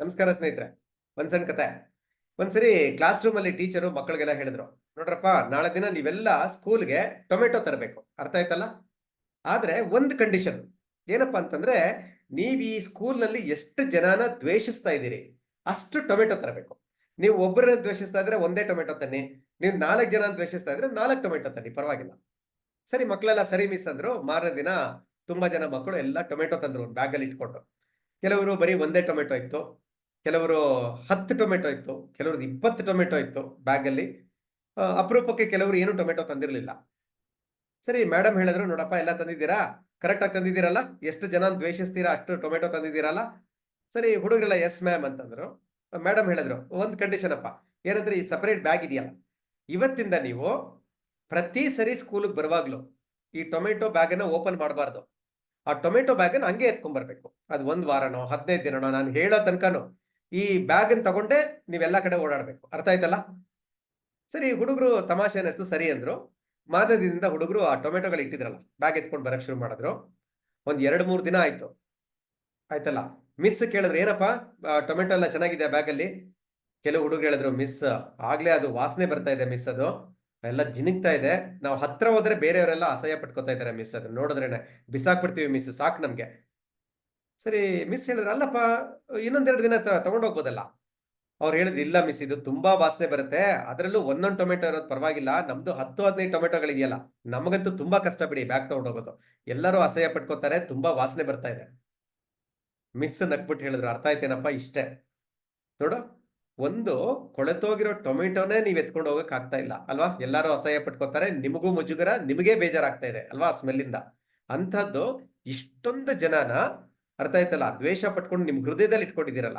ನಮಸ್ಕಾರ ಸ್ನೇಹಿತರೆ, ಒಂದ್ ಸಣ್ಣ ಕತೆ. ಒಂದ್ಸರಿ ಕ್ಲಾಸ್ ರೂಮ್ ಅಲ್ಲಿ ಟೀಚರು ಮಕ್ಕಳಿಗೆಲ್ಲ ಹೇಳಿದ್ರು, ನೋಡ್ರಪ್ಪ, ನಾಳೆ ದಿನ ನೀವೆಲ್ಲ ಸ್ಕೂಲ್ಗೆ ಟೊಮೆಟೊ ತರಬೇಕು. ಅರ್ಥ ಆಯ್ತಲ್ಲ? ಆದ್ರೆ ಒಂದ್ ಕಂಡೀಷನ್ ಏನಪ್ಪಾ ಅಂತಂದ್ರೆ, ನೀವ್ ಈ ಸ್ಕೂಲ್ನಲ್ಲಿ ಎಷ್ಟು ಜನನ ದ್ವೇಷಿಸ್ತಾ ಇದ್ದೀರಿ, ಅಷ್ಟು ಟೊಮೆಟೊ ತರಬೇಕು. ನೀವು ಒಬ್ಬರನ್ನ ದ್ವೇಷಿಸ್ತಾ ಇದ್ರೆ ಒಂದೇ ಟೊಮೆಟೊ ತನ್ನಿ, ನೀವು ನಾಲ್ಕು ಜನ ದ್ವೇಷಿಸ್ತಾ ಇದ್ರೆ ನಾಲ್ಕು ಟೊಮೆಟೊ ತನ್ನಿ, ಪರವಾಗಿಲ್ಲ. ಸರಿ, ಮಕ್ಕಳೆಲ್ಲ ಸರಿ ಮಿಸ್ ಅಂದ್ರು ಮಾರನೇ ದಿನ ತುಂಬಾ ಜನ ಮಕ್ಕಳು ಎಲ್ಲ ಟೊಮೆಟೊ ತಂದ್ರು ಬ್ಯಾಗಲ್ಲಿ ಇಟ್ಕೊಂಡು. ಕೆಲವರು ಬರೀ ಒಂದೇ ಟೊಮೆಟೊ ಇತ್ತು ಕೆಲವರು ಹತ್ತು ಟೊಮೆಟೊ ಇತ್ತು, ಕೆಲವ್ರದ್ದು ಇಪ್ಪತ್ತು ಟೊಮೆಟೊ ಇತ್ತು ಬ್ಯಾಗಲ್ಲಿ ಅಪರೂಪಕ್ಕೆ ಕೆಲವರು ಏನು ಟೊಮೆಟೊ ತಂದಿರಲಿಲ್ಲ. ಸರಿ ಮೇಡಮ್ ಹೇಳಿದ್ರು, ನೋಡಪ್ಪ, ಎಲ್ಲ ತಂದಿದ್ದೀರಾ? ಕರೆಕ್ಟಾಗಿ ತಂದಿದ್ದೀರಲ್ಲ? ಎಷ್ಟು ಜನ ದ್ವೇಷಿಸ್ತೀರಾ? ಅಷ್ಟು ಟೊಮೆಟೊ ತಂದಿದ್ದೀರಲ್ಲ? ಸರಿ, ಹುಡುಗರೆಲ್ಲ ಎಸ್ ಮ್ಯಾಮ್ ಅಂತಂದ್ರು. ಮೇಡಮ್ ಹೇಳಿದ್ರು, ಒಂದು ಕಂಡೀಷನ್ ಅಪ್ಪ, ಏನಂದ್ರೆ ಈ ಸಪರೇಟ್ ಬ್ಯಾಗ್ ಇದೆಯಲ್ಲ, ಇವತ್ತಿಂದ ನೀವು ಪ್ರತಿ ಸರಿ ಸ್ಕೂಲಿಗೆ ಬರುವಾಗ್ಲೂ ಈ ಟೊಮೆಟೊ ಬ್ಯಾಗನ್ನು ಓಪನ್ ಮಾಡಬಾರ್ದು. ಆ ಟೊಮೆಟೊ ಬ್ಯಾಗನ್ನು ಹಂಗೆ ಎತ್ಕೊಂಡ್ಬರ್ಬೇಕು ಅದು ಒಂದು ವಾರನೋ, ಹದಿನೈದು ದಿನನೋ, ನಾನು ಹೇಳೋ ತನಕನೂ ಈ ಬ್ಯಾಗ್ ಅನ್ನು ತಗೊಂಡೆ ನೀವೆಲ್ಲ ಕಡೆ ಓಡಾಡಬೇಕು. ಅರ್ಥ ಆಯ್ತಲ್ಲ? ಸರಿ, ಹುಡುಗರು ತಮಾಷೆ ಅನ್ನಿಸ್ತು, ಸರಿ ಅಂದ್ರು. ಮಾರನೇ ದಿನದಿಂದ ಹುಡುಗರು ಆ ಟೊಮೆಟೊಗಳು ಇಟ್ಟಿದ್ರಲ್ಲ, ಬ್ಯಾಗ್ ಎತ್ಕೊಂಡು ಬರಕ್ ಶುರು ಮಾಡಿದ್ರು. ಒಂದ್ ಎರಡು ಮೂರು ದಿನ ಆಯ್ತು. ಆಯ್ತಲ್ಲ? ಮಿಸ್ ಕೇಳಿದ್ರು, ಏನಪ್ಪ ಟೊಮೆಟೊ ಎಲ್ಲ ಚೆನ್ನಾಗಿದೆ ಬ್ಯಾಗಲ್ಲಿ? ಕೆಲವು ಹುಡುಗರು ಹೇಳಿದ್ರು, ಮಿಸ್, ಆಗ್ಲೇ ಅದು ವಾಸನೆ ಬರ್ತಾ ಇದೆ ಮಿಸ್ ಅದು. ಎಲ್ಲ ಜಿನಿಗ್ತಾ ಇದೆ. ನಾವು ಹತ್ರ ಹೋದ್ರೆ ಬೇರೆಯವರೆಲ್ಲ ಅಸಹ್ಯ ಪಟ್ಕೋತಾ ಇದ್ದಾರೆ ಮಿಸ್ ಅದನ್ನ ನೋಡಿದ್ರೇನೆ, ಬಿಸಾಕ್ಬಿಡ್ತೀವಿ ಮಿಸ್, ಸಾಕು ನಮ್ಗೆ. ಸರಿ ಮಿಸ್ ಹೇಳಿದ್ರೆ, ಅಲ್ಲಪ್ಪ, ಇನ್ನೊಂದೆರಡು ದಿನ ತಗೊಂಡು ತಗೊಂಡೋಗ್ಬೋದಲ್ಲ ಅವ್ರು ಹೇಳಿದ್ರು, ಇಲ್ಲ ಮಿಸ್ ಇದು ತುಂಬಾ ವಾಸನೆ ಬರುತ್ತೆ. ಅದರಲ್ಲೂ ಒಂದೊಂದು ಟೊಮೆಟೊ ಇರೋದು ಪರವಾಗಿಲ್ಲ. ನಮ್ದು ಹತ್ತು, ಹದಿನೈದು ಟೊಮೆಟೊಗಳಿದೆಯಲ್ಲ, ನಮಗಂತೂ ತುಂಬಾ ಕಷ್ಟ ಬಿಡಿ, ಬ್ಯಾಗ್ ತಗೊಂಡೋಗೋದು ಎಲ್ಲರೂ ಅಸಹ್ಯ ಪಟ್ಕೋತಾರೆ, ತುಂಬಾ ವಾಸನೆ ಬರ್ತಾ ಇದೆ. ಮಿಸ್ ನಕ್ಬಿಟ್ಟು ಹೇಳಿದ್ರು, ಅರ್ಥ ಆಯ್ತೇನಪ್ಪ? ಇಷ್ಟೇ. ನೋಡು, ಒಂದು ಕೊಳೆತೋಗಿರೋ ಟೊಮೆಟೊನೇ ನೀವ್ ಎತ್ಕೊಂಡು ಹೋಗಕ್ ಆಗ್ತಾ ಇಲ್ಲ, ಅಲ್ವಾ? ಎಲ್ಲರೂ ಅಸಹ್ಯ ಪಟ್ಕೋತಾರೆ, ನಿಮಗೂ ಮುಜುಗರ, ನಿಮಗೆ ಬೇಜಾರಾಗ್ತಾ ಇದೆ, ಅಲ್ವಾ ಸ್ಮೆಲ್ಲಿಂದ ಅಂಥದ್ದು ಇಷ್ಟೊಂದು ಜನನ ಅರ್ಥ ಆಯ್ತಲ್ಲ? ದ್ವೇಷ ಪಟ್ಕೊಂಡು ನಿಮ್ ಹೃದಯದಲ್ಲಿ ಇಟ್ಕೊಂಡಿದ್ದೀರಲ್ಲ?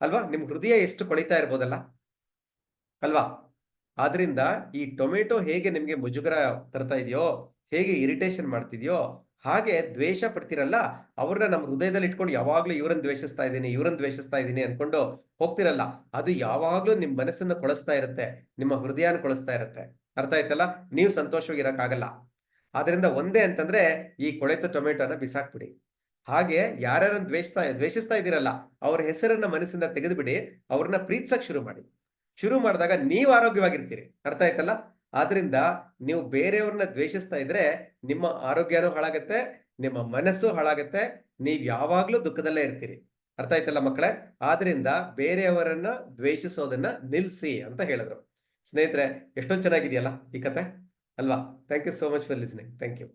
ಅಲ್ವಾ? ನಿಮ್ ಹೃದಯ ಎಷ್ಟು ಕೊಳಿತಾ ಇರ್ಬೋದಲ್ಲ? ಅಲ್ವಾ? ಆದ್ರಿಂದ ಈ ಟೊಮೆಟೊ ಹೇಗೆ ನಿಮ್ಗೆ ಮುಜುಗರ ತರ್ತಾ ಇದೆಯೋ, ಹೇಗೆ ಇರಿಟೇಷನ್ ಮಾಡ್ತಿದ್ಯೋ, ಹಾಗೆ ದ್ವೇಷ ಪಡ್ತಿರಲ್ಲ, ಅವ್ರನ್ನ ನಮ್ಮ ಹೃದಯದಲ್ಲಿ ಇಟ್ಕೊಂಡು ಯಾವಾಗ್ಲೂ ಇವ್ರನ್ನ ದ್ವೇಷಿಸ್ತಾ ಇದ್ದೀನಿ, ಇವ್ರನ್ನ ದ್ವೇಷಿಸ್ತಾ ಇದ್ದೀನಿ ಅನ್ಕೊಂಡು ಹೋಗ್ತಿರಲ್ಲ, ಅದು ಯಾವಾಗ್ಲೂ ನಿಮ್ ಮನಸ್ಸನ್ನ ಕೊಳಿಸ್ತಾ ಇರುತ್ತೆ, ನಿಮ್ಮ ಹೃದಯನ ಕೊಳಿಸ್ತಾ ಇರುತ್ತೆ. ಅರ್ಥ ಆಯ್ತಲ್ಲ? ನೀವು ಸಂತೋಷವಾಗಿರಕ್ಕಾಗಲ್ಲ. ಆದ್ರಿಂದ ಒಂದೇ ಅಂತಂದ್ರೆ ಈ ಕೊಳೆತ ಟೊಮೆಟೊನ ಬಿಸಾಕ್ಬಿಡಿ. ಹಾಗೆ ಯಾರ್ಯಾರನ್ನ ದ್ವೇಷಿಸ್ತಾ ದ್ವೇಷಿಸ್ತಾ ಇದ್ದೀರಲ್ಲ, ಅವ್ರ ಹೆಸರನ್ನ ಮನಸ್ಸಿಂದ ತೆಗೆದುಬಿಡಿ, ಅವ್ರನ್ನ ಪ್ರೀತಿಸಕ್ ಶುರು ಮಾಡಿ. ಶುರು ಮಾಡಿದಾಗ ನೀವು ಆರೋಗ್ಯವಾಗಿರ್ತೀರಿ. ಅರ್ಥ ಆಯ್ತಲ್ಲ? ಆದ್ರಿಂದ ನೀವು ಬೇರೆಯವ್ರನ್ನ ದ್ವೇಷಿಸ್ತಾ ಇದ್ರೆ ನಿಮ್ಮ ಆರೋಗ್ಯನೂ ಹಾಳಾಗತ್ತೆ, ನಿಮ್ಮ ಮನಸ್ಸು ಹಾಳಾಗತ್ತೆ, ನೀವ್ ಯಾವಾಗ್ಲೂ ದುಃಖದಲ್ಲೇ ಇರ್ತೀರಿ. ಅರ್ಥ ಆಯ್ತಲ್ಲ ಮಕ್ಕಳೇ? ಆದ್ರಿಂದ ಬೇರೆಯವರನ್ನ ದ್ವೇಷಿಸೋದನ್ನ ನಿಲ್ಸಿ ಅಂತ ಹೇಳಿದ್ರು. ಸ್ನೇಹಿತರೆ, ಎಷ್ಟೊಂದು ಚೆನ್ನಾಗಿದೆಯಲ್ಲ ಈ ಕತೆ? ಅಲ್ವಾ? Thank you so much for listening thank you